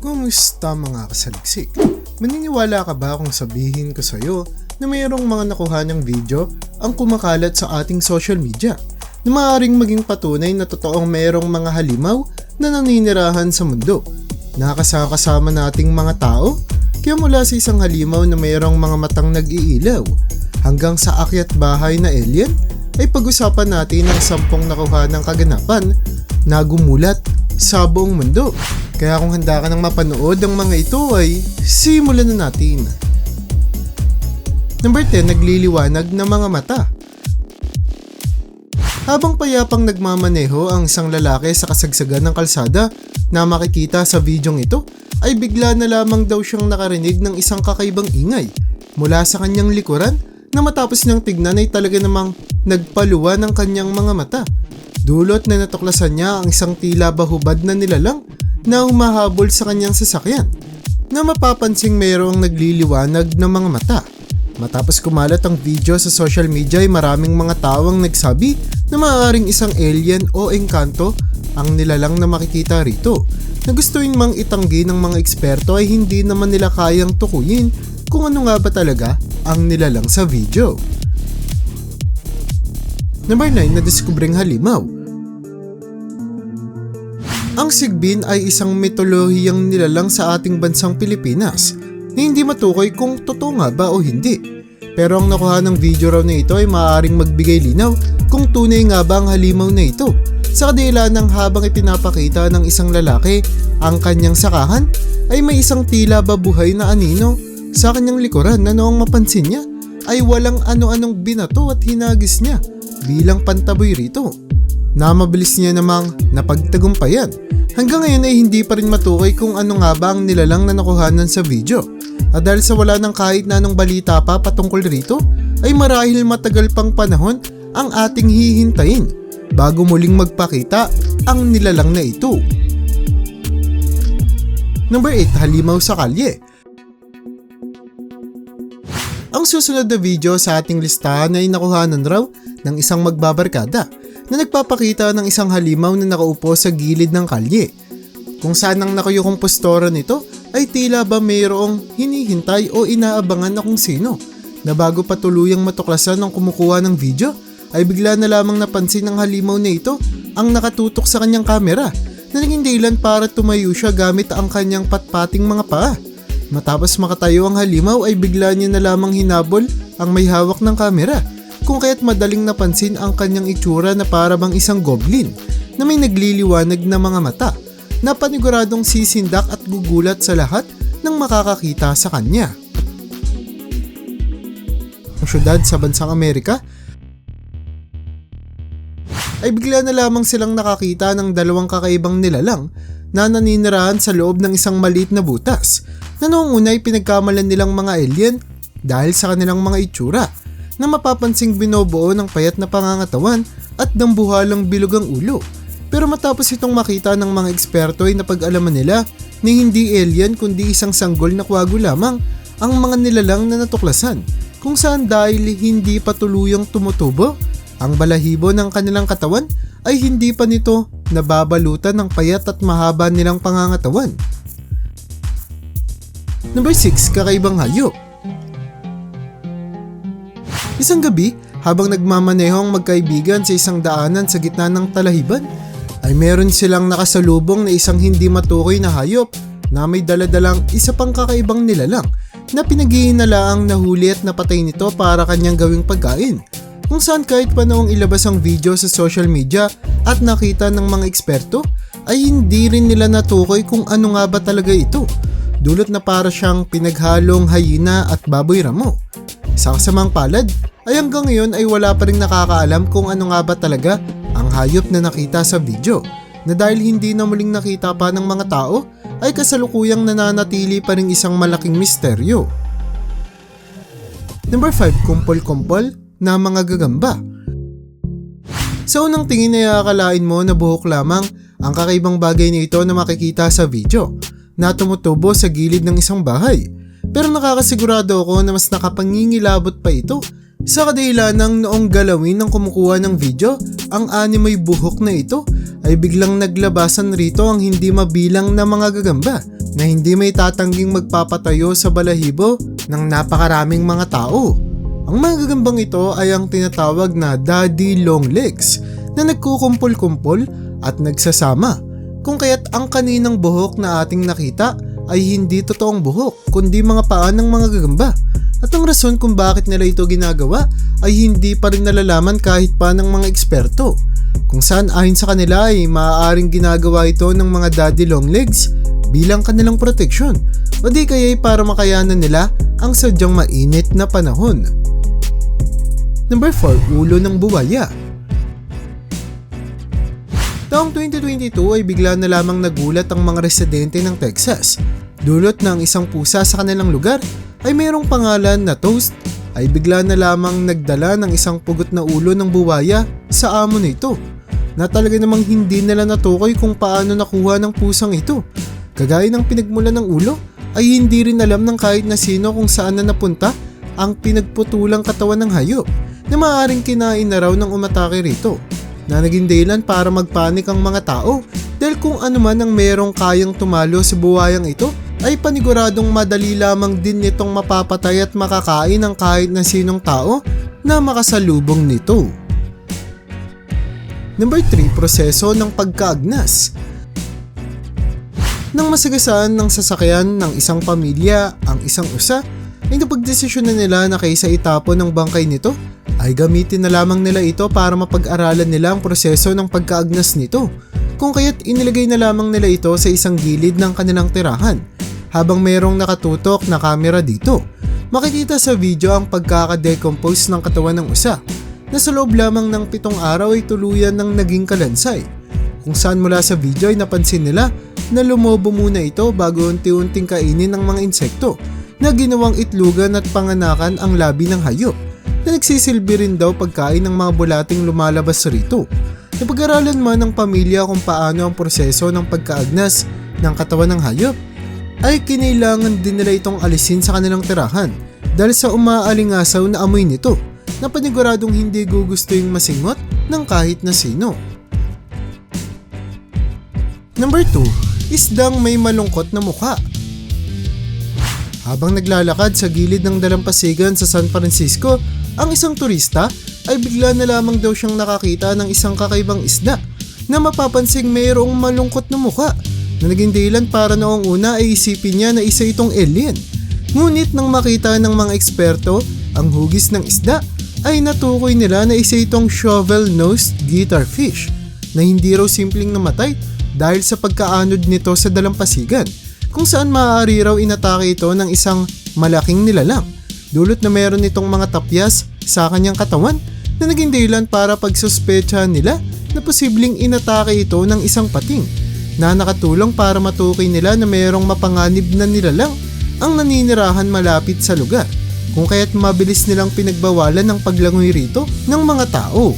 Kumusta mga kasaliksik? Maniniwala ka ba kung sabihin ko sa'yo na mayroong mga nakuha ng video ang kumakalat sa ating social media na maaaring maging patunay na totoong mayroong mga halimaw na naninirahan sa mundo. Nakakasama nating mga tao kaya mula sa isang halimaw na mayroong mga matang nag-iilaw hanggang sa akyat bahay na alien ay pag-usapan natin ang sampung nakuha ng kaganapan na gumulat sa buong mundo. Kaya kung handa ka nang mapanood ang mga ito ay simulan na natin. Number 10, nagliliwanag ng mga mata. Habang payapang nagmamaneho ang isang lalaki sa kasagsagan ng kalsada na makikita sa videong ito, ay bigla na lamang daw siyang nakarinig ng isang kakaibang ingay mula sa kanyang likuran na matapos niyang tignan ay talaga namang nagpaluwa ng kanyang mga mata. Dulot na natuklasan niya ang isang tila bahubad na nilalang na humahabol sa kanyang sasakyan na mapapansing mayroong nagliliwanag ng mga mata. Matapos kumalat ang video sa social media ay maraming mga tawang nagsabi na maaaring isang alien o engkanto ang nilalang na makikita rito na gustuin mang itanggi ng mga eksperto ay hindi naman nila kayang tukuyin kung ano nga ba talaga ang nilalang sa video. Number 9 na diskubreng halimaw. Ang sigbin ay isang mitolohiyang nilalang sa ating bansang Pilipinas na hindi matukoy kung totoo nga ba o hindi. Pero ang nakuha ng video raw na ito ay maaaring magbigay linaw kung tunay nga ba ang halimaw na ito. Sa kadila ng habang ipinapakita ng isang lalaki ang kanyang sakahan ay may isang tila babuhay na anino sa kanyang likuran na noong mapansin niya ay walang ano-anong binato at hinagis niya bilang pantaboy rito. Na mabilis niya namang napagtagumpayan. Hanggang ngayon ay hindi pa rin matukoy kung ano nga ba ang nilalang na nakuhanan sa video. At dahil sa wala ng kahit na anong balita pa patungkol rito, ay marahil matagal pang panahon ang ating hihintayin bago muling magpakita ang nilalang na ito. Number 8, halimaw sa kalye. Ang susunod na video sa ating listahan ay nakuhanan raw ng isang magbabarkada na nagpapakita ng isang halimaw na nakaupo sa gilid ng kalye. Kung saan ang nakayukong postura nito ay tila ba mayroong hinihintay o inaabangan na kung sino na bago pa tuluyang matuklasan ng kumukuha ng video ay bigla na lamang napansin ng halimaw na ito ang nakatutok sa kanyang kamera na naging dahilan para tumayo siya gamit ang kanyang patpating mga paa. Matapos makatayo ang halimaw ay bigla niya na lamang hinabol ang may hawak ng kamera kung kaya't madaling napansin ang kanyang itsura na para isang goblin na may nagliliwanag na mga mata na paniguradong sisindak at gugulat sa lahat ng makakakita sa kanya. Ang syudad sa bansang Amerika ay bigla na lamang silang nakakita ng dalawang kakaibang nilalang na naninirahan sa loob ng isang maliit na butas na noong una ay pinagkamalan nilang mga alien dahil sa kanilang mga itsura na mapapansing binobuo ng payat na pangangatawan at dambuhalang bilog ang ulo. Pero matapos itong makita ng mga eksperto ay napag-alaman nila na hindi alien kundi isang sanggol na kwago lamang ang mga nilalang na natuklasan kung saan dahil hindi pa tuluyang tumutubo ang balahibo ng kanilang katawan ay hindi pa nito nababalutan ng payat at mahaba nilang pangangatawan. Number 6, kakaibang hayop. Isang gabi, habang nagmamaneho ang magkaibigan sa isang daanan sa gitna ng talahiban, ay meron silang nakasalubong na isang hindi matukoy na hayop na may daladalang isa pang kakaibang nilalang na pinag-iinalaang nahuli at napatay nito para kanyang gawing pagkain kung saan kahit pa noong ilabas ang video sa social media at nakita ng mga eksperto ay hindi rin nila natukoy kung ano nga ba talaga ito. Dulot na para siyang pinaghalong hayina at baboy ramo. Sa kasamang palad ay hanggang ngayon ay wala pa rin nakakaalam kung ano nga ba talaga ang hayop na nakita sa video na dahil hindi na muling nakita pa ng mga tao ay kasalukuyang nananatili pa rin isang malaking misteryo. Number 5, kumpol-kumpol na mga gagamba. Sa unang tingin ay akalain mo na buhok lamang ang kakaibang bagay na ito na makikita sa video na tumutubo sa gilid ng isang bahay. Pero nakakasigurado ako na mas nakapangingilabot pa ito sa kadahilan ng noong galawin ng kumukuha ng video, ang animoy buhok na ito ay biglang naglabasan rito ang hindi mabilang na mga gagamba na hindi may tatangging magpapatayo sa balahibo ng napakaraming mga tao. Ang mga gagambang ito ay ang tinatawag na Daddy Long Legs na nagkukumpol-kumpol at nagsasama. Kung kaya't ang kaninang buhok na ating nakita ay hindi totoong buhok kundi mga paa ng mga gagamba. At ang rason kung bakit nila ito ginagawa ay hindi pa rin nalalaman kahit pa ng mga eksperto. Kung saan ayon sa kanila ay maaaring ginagawa ito ng mga daddy long legs bilang kanilang proteksyon o di kaya ay para makayanan nila ang sadyang mainit na panahon. Number 4, ulo ng buwaya. Taong 2022 ay bigla na lamang nagulat ang mga residente ng Texas. Dulot ng isang pusa sa kanilang lugar ay mayroong pangalan na Toast ay bigla na lamang nagdala ng isang pugot na ulo ng buwaya sa amo nito na talaga namang hindi nila natukoy kung paano nakuha ng pusang ito. Kagaya ng pinagmula ng ulo ay hindi rin alam ng kahit na sino kung saan na napunta ang pinagputulang katawan ng hayop na maaaring kinain na raw ng umatake rito na naging dahilan para magpanik ang mga tao dahil kung ano man ang merong kayang tumalo sa buwayang ito ay paniguradong madali lamang din nitong mapapatay at makakain ng kahit na sinong tao na makasalubong nito. Number 3, proseso ng pagkaagnas. Nang masagasaan ng sasakyan ng isang pamilya ang isang usa, ay napagdesisyon na nila na kaysa itapon ng bangkay nito, ay gamitin na lamang nila ito para mapag-aralan nila ang proseso ng pagkaagnas nito. Kung kaya't inilagay na lamang nila ito sa isang gilid ng kanilang tirahan, habang mayroong nakatutok na kamera dito. Makikita sa video ang pagkakadecompose ng katawan ng usa, na sa loob lamang ng pitong araw ay tuluyan ng naging kalansay. Kung saan mula sa video ay napansin nila na lumobo muna ito bago unti-unting kainin ng mga insekto na ginawang itlugan at panganakan ang labi ng hayop na nagsisilbi rin daw pagkain ng mga bulating lumalabas rito. Napag-aralan man ng pamilya kung paano ang proseso ng pagkaagnas ng katawan ng hayop ay kinailangan din nila itong alisin sa kanilang tirahan dahil sa umaalingasaw na amoy nito na paniguradong hindi gugusto yung masingot ng kahit na sino. Number 2, isdang may malungkot na mukha. Habang naglalakad sa gilid ng dalampasigan sa San Francisco, ang isang turista ay bigla na lamang daw siyang nakakita ng isang kakaibang isda na mapapansing mayroong malungkot na mukha na naging dahilan para noong una ay isipin niya na isa itong alien. Ngunit nang makita ng mga eksperto ang hugis ng isda ay natukoy nila na isa itong shovel-nosed guitarfish na hindi raw simpleng namatay dahil sa pagkaanod nito sa dalampasigan kung saan maaari raw inatake ito ng isang malaking nilalang dulot na meron itong mga tapyas sa kanyang katawan na naging dahilan para pagsuspechahan nila na posibleng inatake ito ng isang pating na nakatulong para matukoy nila na mayroong mapanganib na nilalang ang naninirahan malapit sa lugar kung kaya't mabilis nilang pinagbawalan ng paglangoy rito ng mga tao.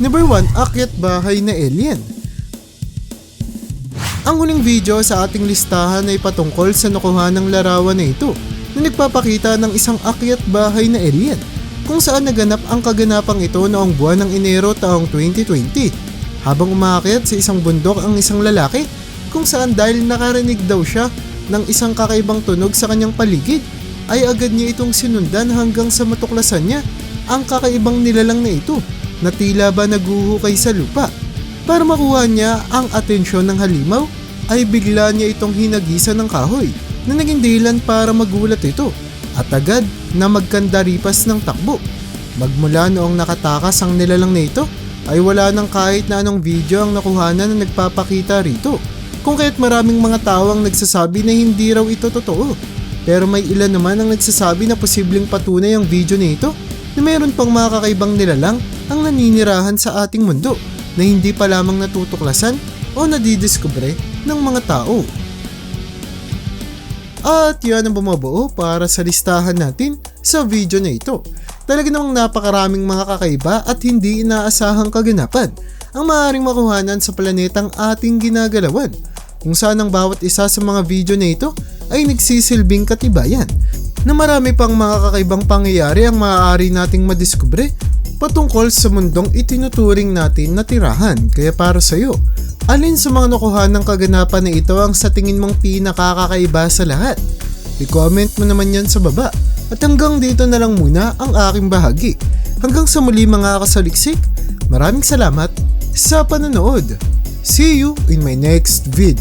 Number 1, akyat bahay na alien. Ang huling video sa ating listahan ay patungkol sa nakuha ng larawan na ito na nagpapakita ng isang akyat bahay na alien kung saan naganap ang kaganapang ito noong buwan ng Enero taong 2020 habang umakyat sa isang bundok ang isang lalaki kung saan dahil nakarinig daw siya ng isang kakaibang tunog sa kanyang paligid ay agad niya itong sinundan hanggang sa matuklasan niya ang kakaibang nilalang na ito na tila ba naguhukay sa lupa. Para makuha niya ang atensyon ng halimaw ay bigla niya itong hinagisan ng kahoy na naging dahilan para magulat ito at agad na magkandaripas ng takbo. Magmula noong nakatakas ang nilalang na ito ay wala nang kahit na anong video ang nakuhanan na nagpapakita rito. Kung kaya't maraming mga tao ang nagsasabi na hindi raw ito totoo. Pero may ilan naman ang nagsasabi na posibleng patunay ang video na ito na mayroon pang mga kakaibang nilalang ang naninirahan sa ating mundo na hindi pa lamang natutuklasan o nadidiskubre ng mga tao. At yan ang bumubuo para sa listahan natin sa video na ito. Talaga namang napakaraming mga kakaiba at hindi inaasahang kaganapan ang maaaring makuhanan sa planetang ating ginagalawan kung saan ang bawat isa sa mga video na ito ay nagsisilbing katibayan na marami pang mga kakaibang pangyayari ang maaari nating madiskubre patungkol sa mundong itinuturing natin na tirahan kaya para sa iyo Alin sa mga nakuha ng kaganapan na ito ang sa tingin mong pinakakakaiba sa lahat? I-comment mo naman yan sa baba. At hanggang dito na lang muna ang aking bahagi. Hanggang sa muli mga kasaliksik, maraming salamat sa panonood. See you in my next vid.